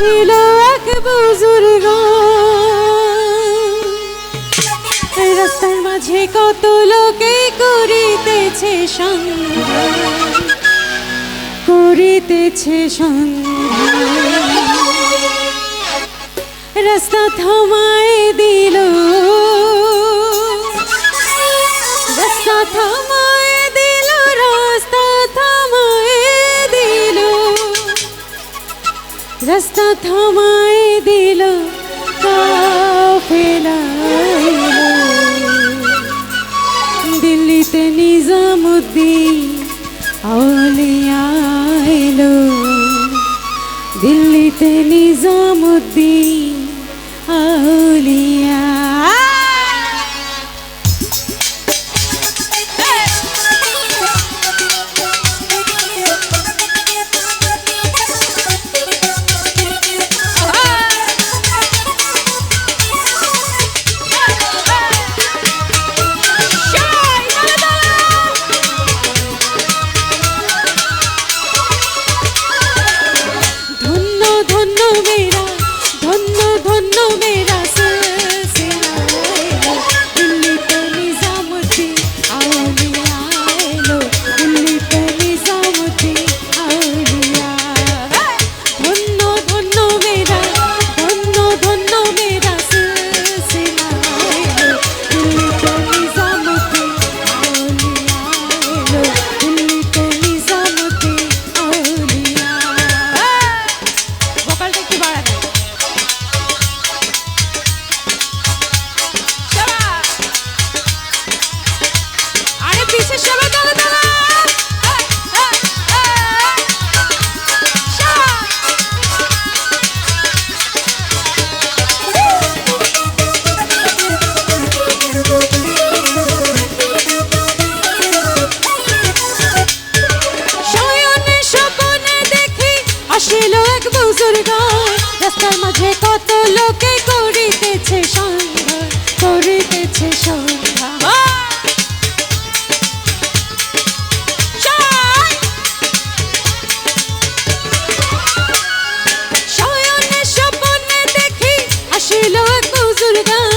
ছিল এক বুজুর্গ। রাস্তার মাঝে কত লোকে করিতেছে সন্ধ্যা করিতেছে সঙ্গ। রাস্তা থমা রাস্তা থামাই দিল দিল্লিতে নিজামুদ্দিন আউলিয়া এলো। দিল্লিতে নিজামুদ্দিন আউলিয়া together.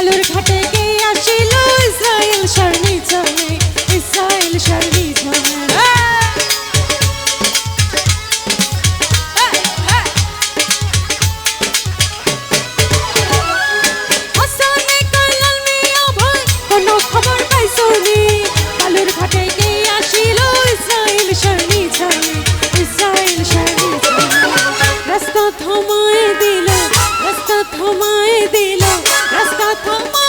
আলুর ঘাটে গিয়া আসিল ইসরায়েল শর্মি জমে ইসরায়েল শর্মি জমে Oh.